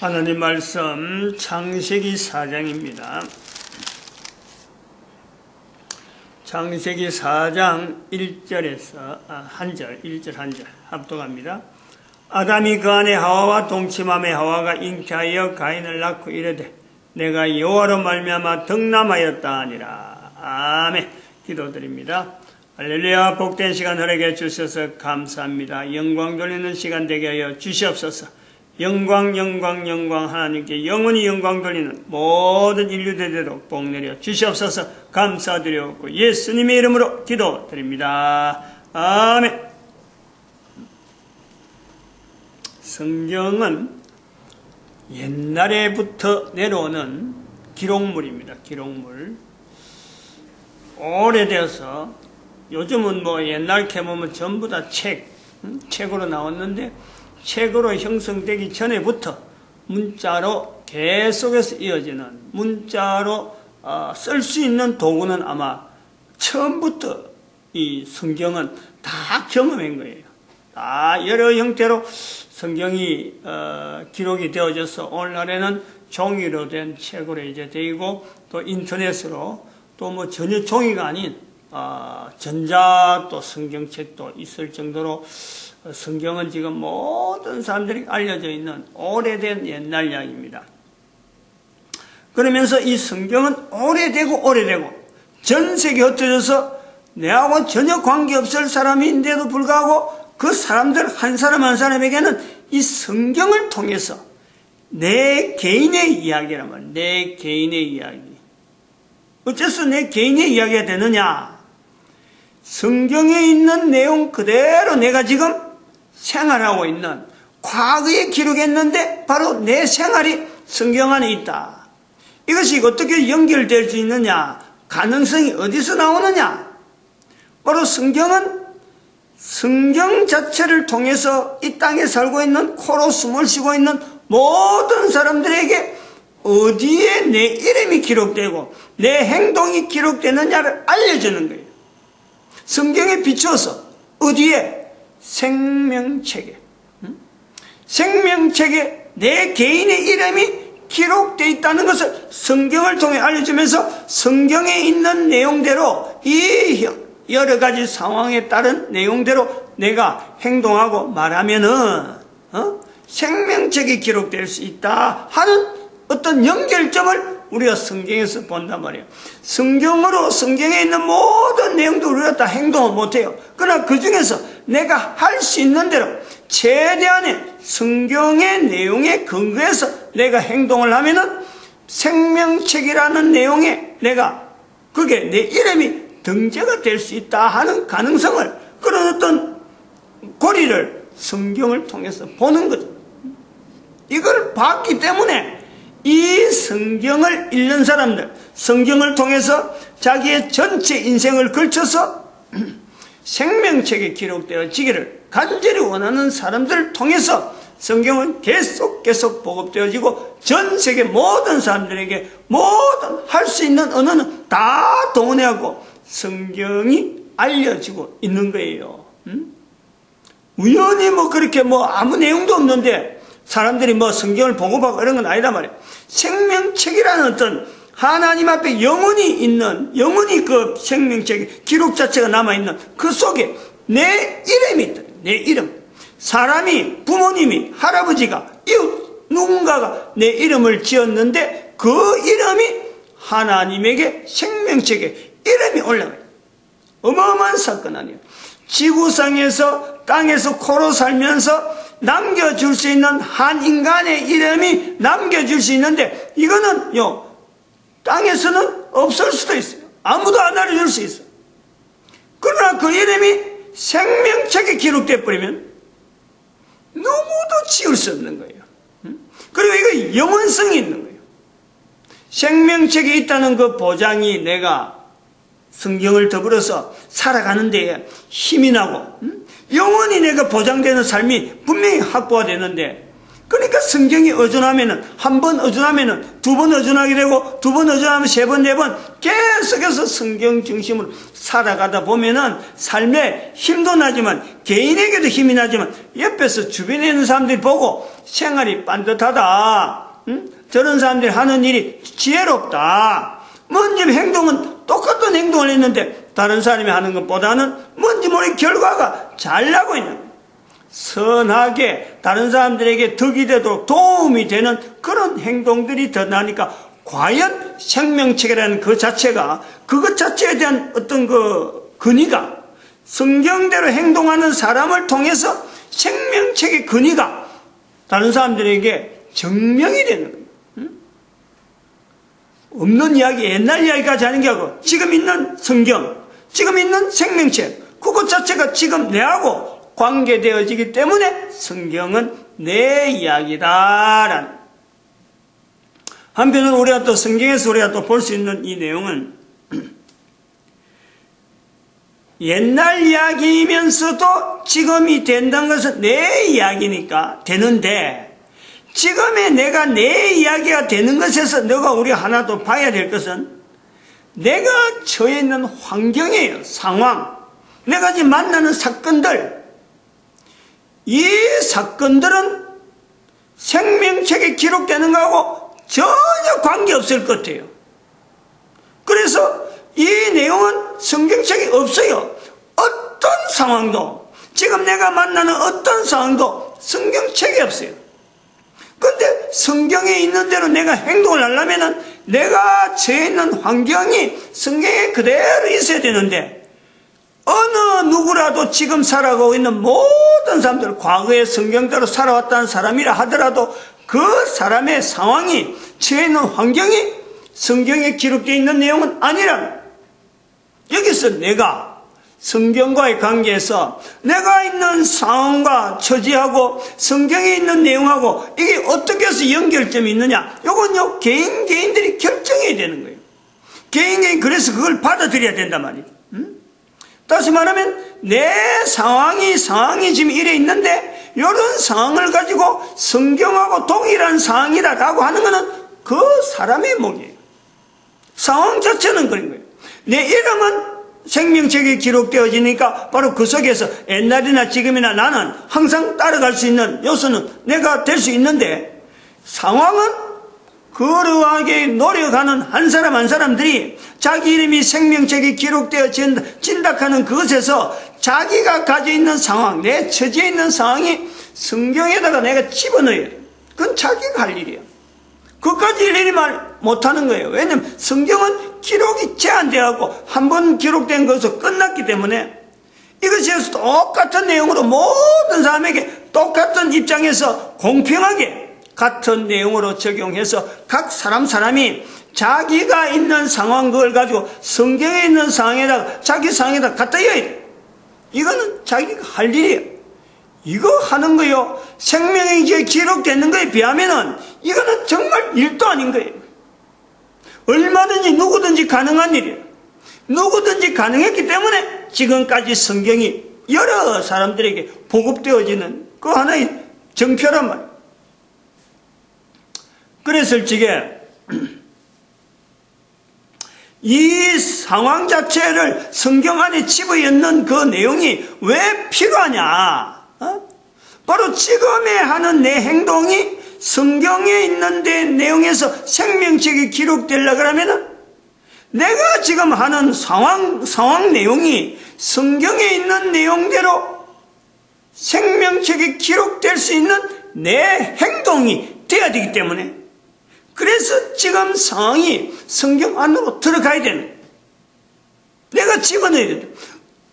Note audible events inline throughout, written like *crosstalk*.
하나님 말씀 창세기 4장입니다. 창세기 4장 1절에서 아, 한절 1절 한절 합독합니다. 아담이 그 안에 하와와 동침함에 하와가 잉태하여 가인을 낳고 이르되 내가 여호와로 말미암아 덕남하였다 하니라. 아멘. 기도드립니다. 할렐루야 복된 시간 허락해 주셔서 감사합니다. 영광 돌리는 시간 되게 하여 주시옵소서. 영광 영광 영광 하나님께 영원히 영광 돌리는 모든 인류 되도록 복 내려 주시옵소서 감사드렸고 예수님의 이름으로 기도드립니다. 아멘. 성경은 옛날에부터 내려오는 기록물입니다. 기록물. 오래되어서 요즘은 뭐 옛날 캐보면 전부 다 책, 음? 책으로 나왔는데 책으로 형성되기 전에부터 문자로 계속해서 이어지는 문자로 어, 쓸수 있는 도구는 아마 처음부터 이 성경은 다 경험한 거예요. 다 여러 형태로 성경이 어, 기록이 되어져서 오늘날에는 종이로 된 책으로 이제 되고 또 인터넷으로 또 뭐 전혀 종이가 아닌 어, 전자 또 성경책도 있을 정도로 성경은 지금 모든 사람들이 알려져 있는 오래된 옛날 이야기입니다. 그러면서 이 성경은 오래되고 오래되고 전 세계에 흩어져서 내하고 전혀 관계없을 사람인데도 불구하고 그 사람들 한 사람 한 사람에게는 이 성경을 통해서 내 개인의 말이야. 내 개인의 이야기. 어째서 내 개인의 이야기가 되느냐? 성경에 있는 내용 그대로 내가 지금 생활하고 있는 과거에 기록했는데 바로 내 생활이 성경 안에 있다. 이것이 어떻게 연결될 수 있느냐? 가능성이 어디서 나오느냐? 바로 성경은 성경 자체를 통해서 이 땅에 살고 있는 코로 숨을 쉬고 있는 모든 사람들에게 어디에 내 이름이 기록되고 내 행동이 기록되느냐를 알려주는 거예요. 성경에 비추어서 어디에? 생명책에. 생명책에 내 개인의 이름이 기록되어 있다는 것을 성경을 통해 알려주면서 성경에 있는 내용대로 이 여러 가지 상황에 따른 내용대로 내가 행동하고 말하면은 어? 생명책이 기록될 수 있다 하는 어떤 연결점을 우리가 성경에서 본단 말이에요. 성경으로 성경에 있는 모든 내용도 우리가 다 행동을 못해요. 그러나 그 중에서 내가 할 수 있는 대로 최대한의 성경의 내용에 근거해서 내가 행동을 하면은 생명책이라는 내용에 내가 그게 내 이름이 등재가 될 수 있다 하는 가능성을 그런 어떤 고리를 성경을 통해서 보는 거죠. 이걸 봤기 때문에 이 성경을 읽는 사람들, 성경을 통해서 자기의 전체 인생을 걸쳐서 *clears throat* 생명책에 기록되어지기를 간절히 원하는 사람들을 통해서 성경은 계속 계속 보급되어지고 전 세계 모든 사람들에게 모든 할 수 있는 언어는 다 동원해갖고 성경이 알려지고 있는 거예요. 음? 우연히 뭐 그렇게 뭐 아무 내용도 없는데 사람들이 뭐 성경을 보고받고 이런 건 아니다 말이에요. 생명책이라는 어떤 하나님 앞에 영원히 있는 영원히 그 생명책 기록 자체가 남아 있는 그 속에 내 이름이 있다. 내 이름. 사람이 부모님이 할아버지가 이웃 누군가가 내 이름을 지었는데 그 이름이 하나님에게 생명책에 이름이 올라가요. 어마어마한 사건 아니에요. 지구상에서 땅에서 코로 살면서 남겨줄 수 있는 한 인간의 이름이 남겨줄 수 있는데 이거는요 땅에서는 없을 수도 있어요. 아무도 안 알려줄 수 있어요. 그러나 그 이름이 생명책에 기록돼 버리면 누구도 지울 수 없는 거예요. 그리고 이거 영원성이 있는 거예요. 생명책에 있다는 그 보장이 내가 성경을 더불어서 살아가는데 힘이 나고 영원히 내가 보장되는 삶이 분명히 확보가 되는데 그러니까 성경이 어준하면은 한 번 어준하면은 두 번 어준하게 되고 두 번 어준하면 세 번 네 번 계속해서 성경 중심으로 살아가다 보면은 삶에 힘도 나지만 개인에게도 힘이 나지만 옆에서 주변에 있는 사람들이 보고 생활이 반듯하다. 응? 저런 사람들이 하는 일이 지혜롭다. 뭔지 행동은 똑같은 행동을 했는데 다른 사람이 하는 것보다는 뭔지 모르게 결과가 잘 나고 있는. 선하게 다른 사람들에게 덕이 되도록 도움이 되는 그런 행동들이 더 나니까 과연 생명체계라는 그 자체가 그것 자체에 대한 어떤 그 근위가 성경대로 행동하는 사람을 통해서 생명체계 근위가 다른 사람들에게 증명이 되는? 없는 이야기, 옛날 이야기까지 하는 게 아니고 지금 있는 성경, 지금 있는 생명체, 그것 자체가 지금 내하고 관계되어지기 때문에 성경은 내 이야기다라는. 한편으로 우리가 또 성경에서 우리가 또 볼 수 있는 이 내용은 *clears throat* 옛날 이야기이면서도 지금이 된다는 것은 내 이야기니까 되는데 지금의 내가 내 이야기가 되는 것에서 너가 우리 하나 더 봐야 될 것은 내가 처해 있는 환경이에요. 상황. 내가 지금 만나는 사건들. 이 사건들은 생명책에 기록되는 거하고 전혀 관계없을 것 같아요. 그래서 이 내용은 성경책에 없어요. 어떤 상황도, 지금 내가 만나는 어떤 상황도 성경책에 없어요. 근데 성경에 있는 대로 내가 행동을 하려면은 내가 처해 있는 환경이 성경에 그대로 있어야 되는데 어느 누구라도 지금 살아가고 있는 모든 사람들, 과거에 성경대로 살아왔다는 사람이라 하더라도 그 사람의 상황이 처해 있는 환경이 성경에 기록되어 있는 내용은 아니라 여기서 내가 성경과의 관계에서 내가 있는 상황과 처지하고 성경에 있는 내용하고 이게 어떻게 해서 연결점이 있느냐 이건요 개인 개인들이 결정해야 되는 거예요 개인 개인 그래서 그걸 받아들여야 된단 말이에요 음? 다시 말하면 내 상황이 상황이 지금 이래 있는데 이런 상황을 가지고 성경하고 동일한 상황이다라고 하는 것은 그 사람의 목이에요. 상황 자체는 그런 거예요. 내 이름은 생명책에 기록되어지니까 바로 그 속에서 옛날이나 지금이나 나는 항상 따라갈 수 있는 요소는 내가 될 수 있는데 상황은 그러하게 노력하는 한 사람 한 사람들이 자기 이름이 생명책에 기록되어진다 하는 그것에서 자기가 가지고 있는 상황, 내 처지에 있는 상황이 성경에다가 내가 집어넣어야 돼. 그건 자기가 할 일이야. 그까지 일일이 말 못하는 거예요. 왜냐면 성경은 기록이 제한되었고 한 번 기록된 것으로 끝났기 때문에 이것이 똑같은 내용으로 모든 사람에게 똑같은 입장에서 공평하게 같은 내용으로 적용해서 각 사람 사람이 자기가 있는 상황 그걸 가지고 성경에 있는 상황에다가 자기 상황에다 갖다 여야 돼. 이거는 자기가 할 일이에요. 이거 하는 거요. 생명이 이제 기록되는 거에 비하면은 이거는 정말 일도 아닌 거예요. 얼마든지 누구든지 가능한 일이에요. 누구든지 가능했기 때문에 지금까지 성경이 여러 사람들에게 보급되어지는 그 하나의 정표란 말이에요. 그랬을 적에 *clears throat* 이 상황 자체를 성경 안에 집어넣는 그 내용이 왜 필요하냐? 어? 바로 지금에 하는 내 행동이 성경에 있는 데 내용에서 생명책이 기록되려 그러면은 내가 지금 하는 상황, 상황 내용이 성경에 있는 내용대로 생명책이 기록될 수 있는 내 행동이 되어야 되기 때문에 그래서 지금 상황이 성경 안으로 들어가야 되는. 내가 집어넣어야 돼.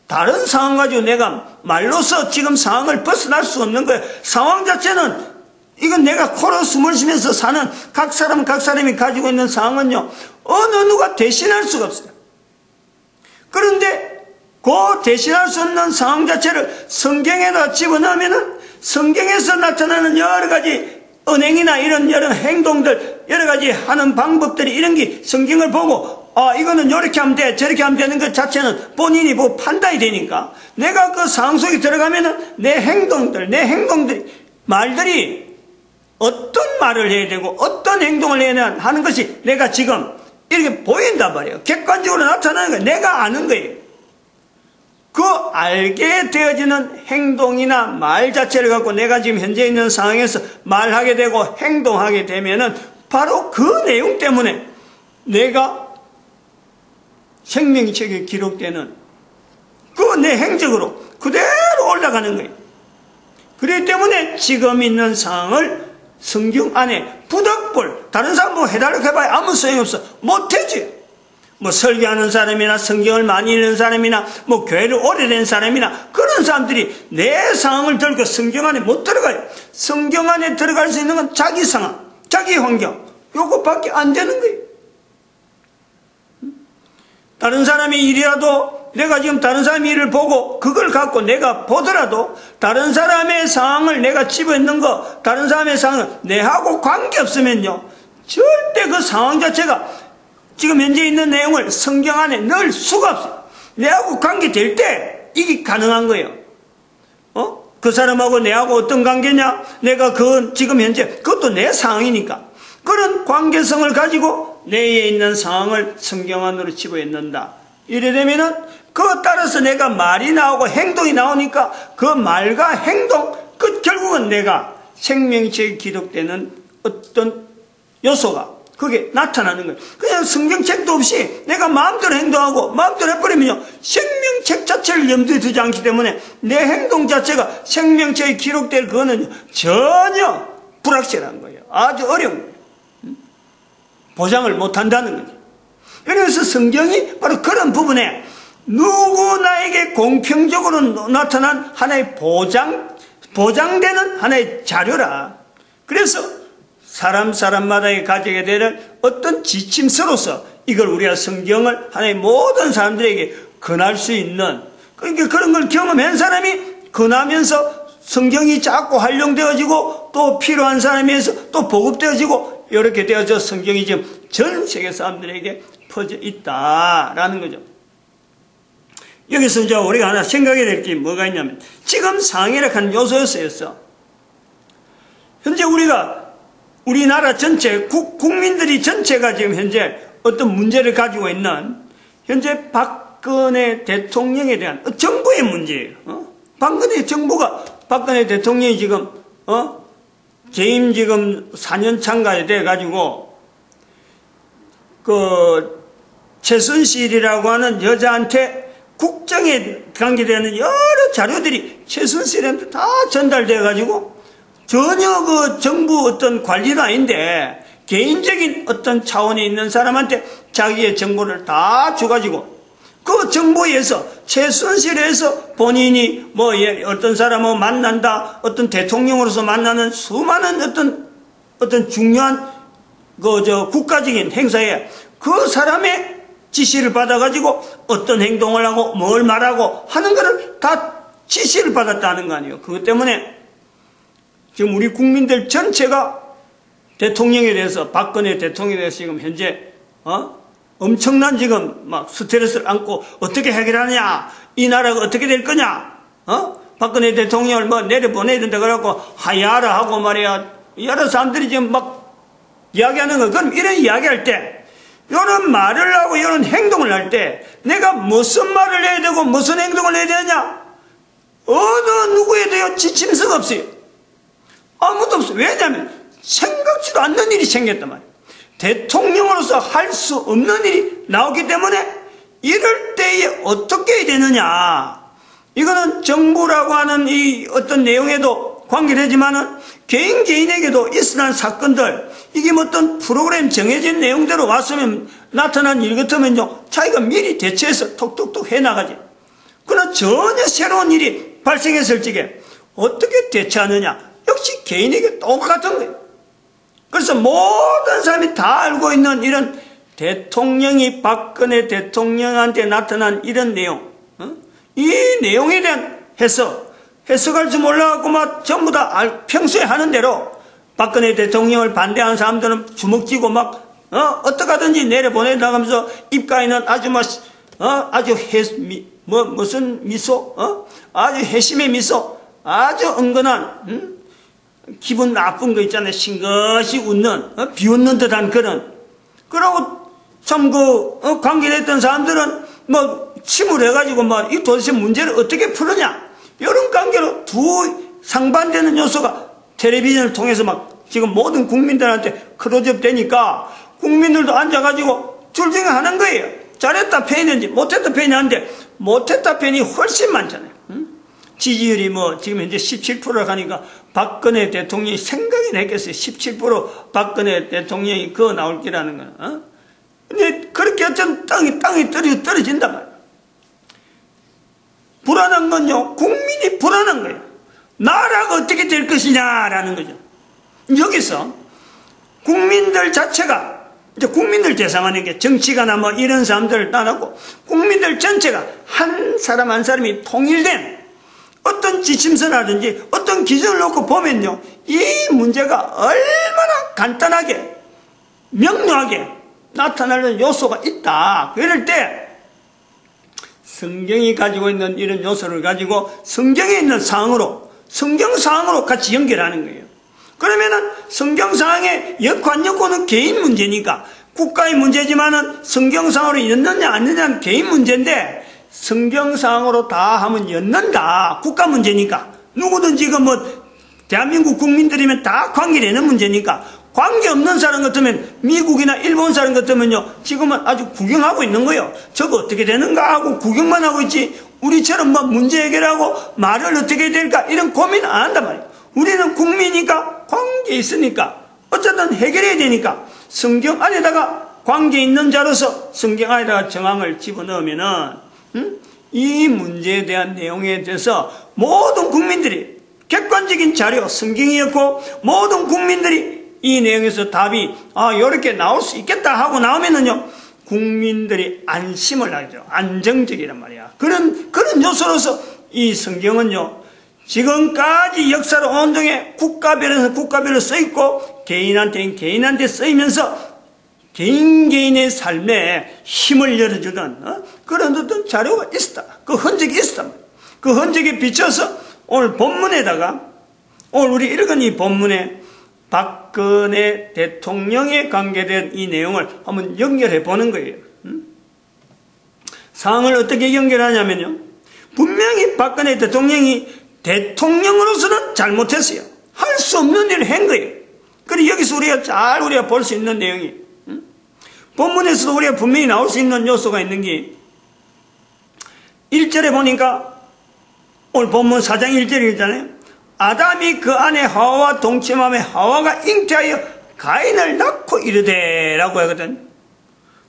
다른 상황 가지고 내가 말로서 지금 상황을 벗어날 수 없는 거예요. 상황 자체는 이건 내가 코로 숨을 쉬면서 사는 각 사람 각 사람이 가지고 있는 상황은요. 어느 누가 대신할 수가 없어요. 그런데 그 대신할 수 없는 상황 자체를 성경에다 집어넣으면은 성경에서 나타나는 여러 가지 은행이나 이런 여러 행동들, 여러 가지 하는 방법들이 이런 게 성경을 보고, 아, 이거는 이렇게 하면 돼, 저렇게 하면 되는 것 자체는 본인이 뭐 판단이 되니까, 내가 그 상황 속에 들어가면은 내 행동들, 내 행동들, 말들이 어떤 말을 해야 되고 어떤 행동을 해야 하는 것이 내가 지금 이렇게 보인단 말이에요. 객관적으로 나타나는 거예요. 내가 아는 거예요. 그 알게 되어지는 행동이나 말 자체를 갖고 내가 지금 현재 있는 상황에서 말하게 되고 행동하게 되면은 바로 그 내용 때문에 내가 생명책에 기록되는 그 내 행적으로 그대로 올라가는 거예요. 그렇기 때문에 지금 있는 상황을 성경 안에 부득불 다른 사람 뭐 해달라고 해봐야 아무 소용없어. 못해지. 뭐 설교하는 사람이나 성경을 많이 읽는 사람이나 뭐 교회를 오래된 사람이나 그런 사람들이 내 상황을 들고 성경 안에 못 들어가요. 성경 안에 들어갈 수 있는 건 자기 상황 자기 환경. 요거밖에 안 되는 거예요. 다른 사람의 일이라도 내가 지금 다른 사람의 일을 보고 그걸 갖고 내가 보더라도 다른 사람의 상황을 내가 집어있는 거 다른 사람의 상황을 내하고 관계없으면요 절대 그 상황 자체가 지금 현재 있는 내용을 성경 안에 넣을 수가 없어요. 내하고 관계될 때 이게 가능한 거예요. 어? 그 사람하고 내하고 어떤 관계냐 내가 그 지금 현재 그것도 내 상황이니까 그런 관계성을 가지고 내에 있는 상황을 성경 안으로 집어넣는다. 이래 되면은 그것 따라서 내가 말이 나오고 행동이 나오니까 그 말과 행동, 그 결국은 내가 생명체에 기록되는 어떤 요소가 그게 나타나는 거예요. 그냥 성경책도 없이 내가 마음대로 행동하고 마음대로 해버리면요. 생명책 자체를 염두에 두지 않기 때문에 내 행동 자체가 생명체에 기록될 그거는 전혀 불확실한 거예요. 아주 어려운 거예요. 보장을 못한다는 거죠. 그래서 성경이 바로 그런 부분에 누구나에게 공평적으로 나타난 하나의 보장, 보장되는 하나의 자료라. 그래서 사람 사람마다에 가지게 되는 어떤 지침서로서 이걸 우리가 성경을 하나의 모든 사람들에게 권할 수 있는 그러니까 그런 걸 경험한 사람이 권하면서 성경이 자꾸 활용되어지고 또 필요한 사람에서 또 보급되어지고 이렇게 되어져 성경이 지금 전 세계 사람들에게 퍼져 있다라는 거죠. 여기서 이제 우리가 하나 생각해야 될 게 뭐가 있냐면 지금 상해락 한 요소였어요. 현재 우리가 우리나라 전체 국, 국민들이 전체가 지금 현재 어떤 문제를 가지고 있는 현재 박근혜 대통령에 대한 정부의 문제예요. 어? 박근혜 정부가 박근혜 대통령이 지금 어 재임 지금 4년 차인가에 돼 가지고 그 최순실이라고 하는 여자한테 국정에 관계되는 여러 자료들이 최순실한테 다 전달돼 가지고 전혀 그 정부 어떤 관리도 아닌데 개인적인 어떤 차원에 있는 사람한테 자기의 정보를 다 줘가지고 그 정부에서 최순실에서 본인이 뭐 예, 어떤 사람을 만난다 어떤 대통령으로서 만나는 수많은 어떤 어떤 중요한 그 저 국가적인 행사에 그 사람의 지시를 받아가지고 어떤 행동을 하고 뭘 말하고 하는 것을 다 지시를 받았다는 거 아니에요. 그것 때문에 지금 우리 국민들 전체가 대통령에 대해서 박근혜 대통령에 대해서 지금 현재 어? 엄청난 지금 막 스트레스를 안고 어떻게 해결하냐 이 나라가 어떻게 될 거냐 어? 박근혜 대통령을 뭐 내려보내야 된다 그래갖고 하야라 하고 말이야 여러 사람들이 지금 막 이야기하는 거 그럼 이런 이야기할 때 이런 말을 하고 이런 행동을 할 때 내가 무슨 말을 해야 되고 무슨 행동을 해야 되냐 어느 누구에 대해 지침서가 없어요 아무도 없어요 왜냐하면 생각지도 않는 일이 생겼단 말이에요 대통령으로서 할 수 없는 일이 나오기 때문에 이럴 때에 어떻게 해야 되느냐. 이거는 정부라고 하는 이 어떤 내용에도 관계되지만은 개인 개인에게도 있어난 사건들, 이게 뭐 어떤 프로그램 정해진 내용대로 왔으면 나타난 일 같으면요, 자기가 미리 대처해서 톡톡톡 해나가지. 그러나 전혀 새로운 일이 발생했을 적에 어떻게 대처하느냐. 개인에게 똑같은 거예요. 그래서 모든 사람이 다 알고 있는 이런 대통령이 박근혜 대통령한테 나타난 이런 내용, 어? 이 내용에 대한 해석, 해석할 줄 몰라갖고 막 전부 다 알- 평소에 하는 대로 박근혜 대통령을 반대하는 사람들은 주먹 쥐고 막, 어, 어떡하든지 내려보내나가면서 입가에는 아주 막, 어, 아주 해, 미, 뭐, 무슨 미소, 어? 아주 회심의 미소, 아주 은근한, 음? 기분 나쁜 거 있잖아요. 싱긋이 웃는, 어? 비웃는 듯한 그런. 그러고 참 그, 어, 관계됐던 사람들은 뭐, 침울해가지고 뭐, 이 도대체 문제를 어떻게 푸느냐. 이런 관계로 두 상반되는 요소가 텔레비전을 통해서 막 지금 모든 국민들한테 크로즈업 되니까 국민들도 앉아가지고 둘 중에 하는 거예요. 잘했다 편이든지 못했다 편이 하는데 못했다 편이 훨씬 많잖아요. 응? 지지율이 뭐 지금 현재 17%를 가니까 박근혜 대통령이 생각이 했겠어요. 17% 박근혜 대통령이 그거 나올 기라는 거는. 어? 근데 그렇게 어쩌면 땅이, 땅이 떨어, 떨어진단 말이에요. 불안한 건요, 국민이 불안한 거예요. 나라가 어떻게 될 것이냐라는 거죠. 여기서 국민들 자체가 이제 국민들 대상하는 게 정치가나 뭐 이런 사람들을 떠나고 국민들 전체가 한 사람 한 사람이 통일된 어떤 지침서라든지 어떤 기준을 놓고 보면요. 이 문제가 얼마나 간단하게 명료하게 나타나는 요소가 있다. 그럴 때 성경이 가지고 있는 이런 요소를 가지고 성경에 있는 사항으로 성경 사항으로 같이 연결하는 거예요. 그러면은 성경상의 역관 여건은 개인 문제니까 국가의 문제지만은 성경상으로 였느냐 안 였느냐는 개인 문제인데 성경상으로 다 하면 였는다. 국가 문제니까. 누구든지 그뭐 대한민국 국민들이면 다 관계되는 문제니까. 관계 없는 사람 같으면 미국이나 일본 사람 같으면요. 지금은 아주 구경하고 있는 거예요. 저거 어떻게 되는가 하고 구경만 하고 있지. 우리처럼 뭐 문제 해결하고 말을 어떻게 될까 이런 고민 안 한단 말이에요. 우리는 국민이니까 관계 있으니까 어쨌든 해결해야 되니까 성경 안에다가 관계 있는 자로서 성경 안에다가 정황을 집어넣으면은 음? 이 문제에 대한 내용에 대해서 모든 국민들이 객관적인 자료 성경이었고 모든 국민들이 이 내용에서 답이 아 이렇게 나올 수 있겠다 하고 나오면은요 국민들이 안심을 하죠 안정적이란 말이야 그런 그런 요소로서 이 성경은요 지금까지 역사로 온종일 국가별에서 국가별로 써있고 개인한테는 개인한테 쓰이면서 개인 개인의 삶에 힘을 열어주는 어? 그런 어떤 자료가 있었다. 그 흔적이 있었다. 그 흔적에 비춰서 오늘 본문에다가 오늘 우리 읽은 이 본문에 박근혜 대통령에 관계된 이 내용을 한번 연결해 보는 거예요. 음? 상황을 어떻게 연결하냐면요. 분명히 박근혜 대통령이 대통령으로서는 잘못했어요. 할 수 없는 일을 한 거예요. 그리고 여기서 우리가 잘 우리가 볼 수 있는 내용이 응? 본문에서도 우리가 분명히 나올 수 있는 요소가 있는 게 1절에 보니까 오늘 본문 4장 1절에 있잖아요. 아담이 그 안에 하와와 동침함에 하와가 잉태하여 가인을 낳고 이르되 라고 하거든.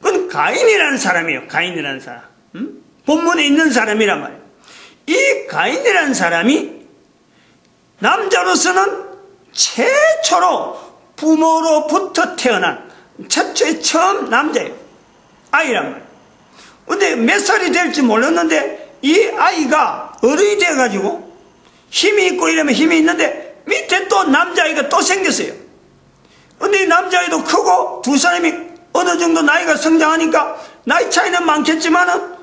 그건 가인이라는 사람이에요. 가인이라는 사람. 응? 본문에 있는 사람이란 말이에요. 이 가인이라는 사람이 남자로서는 최초로 부모로부터 태어난 최초의 처음 남자예요. 아이란 말이에요. 근데 몇 살이 될지 몰랐는데 이 아이가 어른이 돼가지고 힘이 있고 이러면 힘이 있는데 밑에 또 남자아이가 또 생겼어요. 근데 이 남자아이도 크고 두 사람이 어느 정도 나이가 성장하니까 나이 차이는 많겠지만은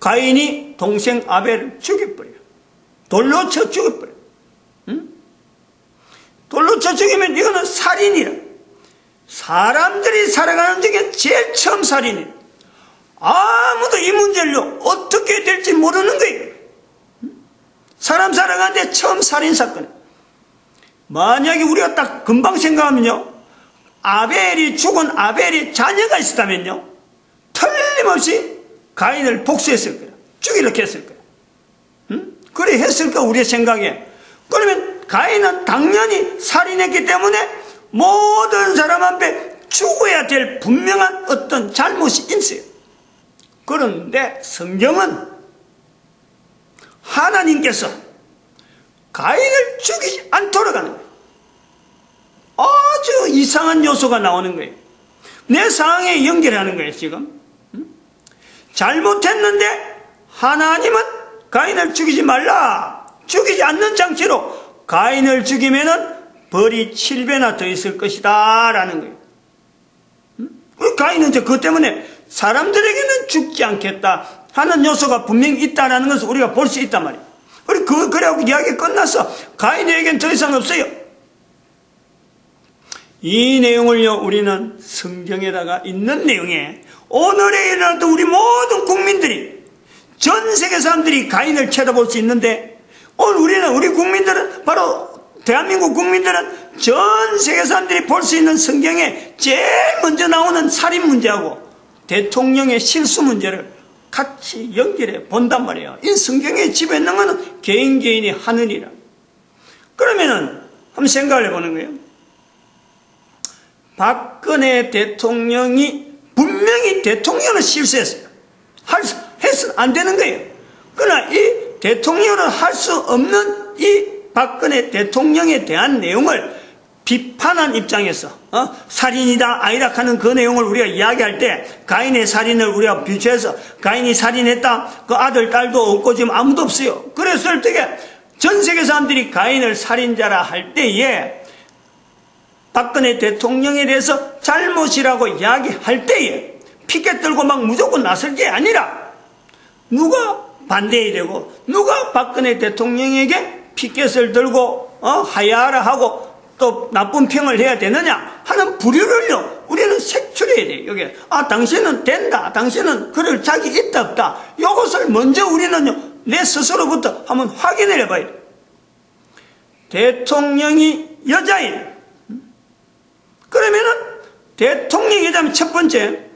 가인이 동생 아벨을 죽여버려요. 돌로 쳐 죽여버려요. 응? 돌로 쳐 죽이면 이거는 살인이라. 사람들이 살아가는 중에 제일 처음 살인이에요. 아무도 이 문제를 어떻게 될지 모르는 거예요. 사람 살아가는데 처음 살인 사건. 만약에 우리가 딱 금방 생각하면요. 아벨이 죽은 아벨이 자녀가 있었다면요. 틀림없이 가인을 복수했을 거야. 죽이려고 했을 거야. 응? 그래 했을까 우리의 생각에. 그러면 가인은 당연히 살인했기 때문에 모든 사람 앞에 죽어야 될 분명한 어떤 잘못이 있어요. 그런데 성경은 하나님께서 가인을 죽이지 않도록 하는 거예요. 아주 이상한 요소가 나오는 거예요. 내 상황에 연결하는 거예요, 지금. 잘못했는데 하나님은 가인을 죽이지 말라. 죽이지 않는 장치로 가인을 죽이면은 벌이 7배나 더 있을 것이다. 라는 거예요. 그 가인은 이제 그것 때문에 사람들에게는 죽지 않겠다 하는 요소가 분명히 있다라는 것을 우리가 볼 수 있단 말이에요. 그래, 그, 그래갖고 이야기 끝났어. 가인에게는 더 이상 없어요. 이 내용을요, 우리는 성경에다가 있는 내용에 오늘에 일어나도 우리 모든 국민들이 전 세계 사람들이 가인을 쳐다볼 수 있는데 오늘 우리는 우리 국민들은 바로 대한민국 국민들은 전 세계 사람들이 볼 수 있는 성경에 제일 먼저 나오는 살인 문제하고 대통령의 실수 문제를 같이 연결해 본단 말이에요. 이 성경에 집에 있는 거는 개인 개인이 일이라. 그러면은 한번 생각을 해보는 거예요. 박근혜 대통령이 분명히 대통령은 실수했어요. 할 수, 해서는 안 되는 거예요. 그러나 이 대통령은 할 수 없는 이 박근혜 대통령에 대한 내용을 비판한 입장에서 어? 살인이다 아니라 하는 그 내용을 우리가 이야기할 때 가인의 살인을 우리가 비추해서 가인이 살인했다 그 아들 딸도 없고 지금 아무도 없어요 그랬을 때에 전 세계 사람들이 가인을 살인자라 할 때에 박근혜 대통령에 대해서 잘못이라고 이야기할 때에 피켓 들고 막 무조건 나설 게 아니라 누가 반대해야 되고 누가 박근혜 대통령에게 피켓을 들고 어, 하야하라 하고 또 나쁜 평을 해야 되느냐 하는 부류를요 우리는 색출해야 돼요. 여기 아 당신은 된다. 당신은 그럴 자기 있다 없다. 이것을 먼저 우리는요 내 스스로부터 한번 확인을 해봐야 돼요. 대통령이 여자인 그러면은 대통령이 여자면 첫 번째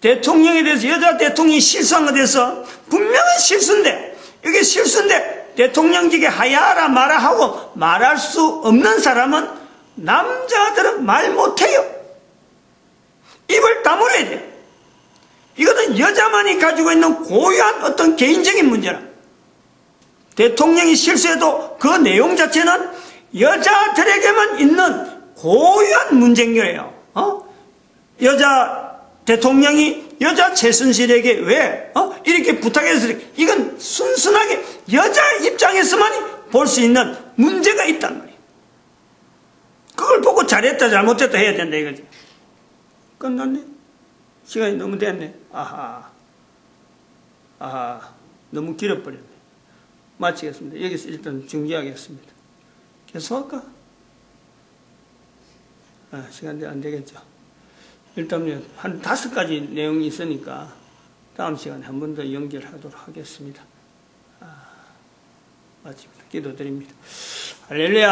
대통령에 대해서 여자 대통령이 실수한 것에 대해서 분명한 실수인데 이게 실수인데 대통령직에 하야하라 마라 하고 말할 수 없는 사람은 남자들은 말 못해요. 입을 다물어야 돼. 이것은 여자만이 가지고 있는 고유한 어떤 개인적인 문제라. 대통령이 실수해도 그 내용 자체는 여자들에게만 있는 고유한 문제인 거예요. 어? 여자 대통령이 여자 최순실에게 왜 어? 이렇게 부탁해서 이건 순순하게 여자 입장에서만 볼 수 있는 문제가 있단 말이에요. 그걸 보고 잘했다 잘못했다 해야 된다 이거지. 끝났네. 시간이 너무 됐네. 아하. 아하. 너무 길어버렸네. 마치겠습니다. 여기서 일단 중지하겠습니다. 계속할까? 아, 시간이 안 되겠죠. 일단 한 다섯 가지 내용이 있으니까 다음 시간에 한 번 더 연결하도록 하겠습니다. 아, 마칩니다. 기도드립니다. 할렐루야.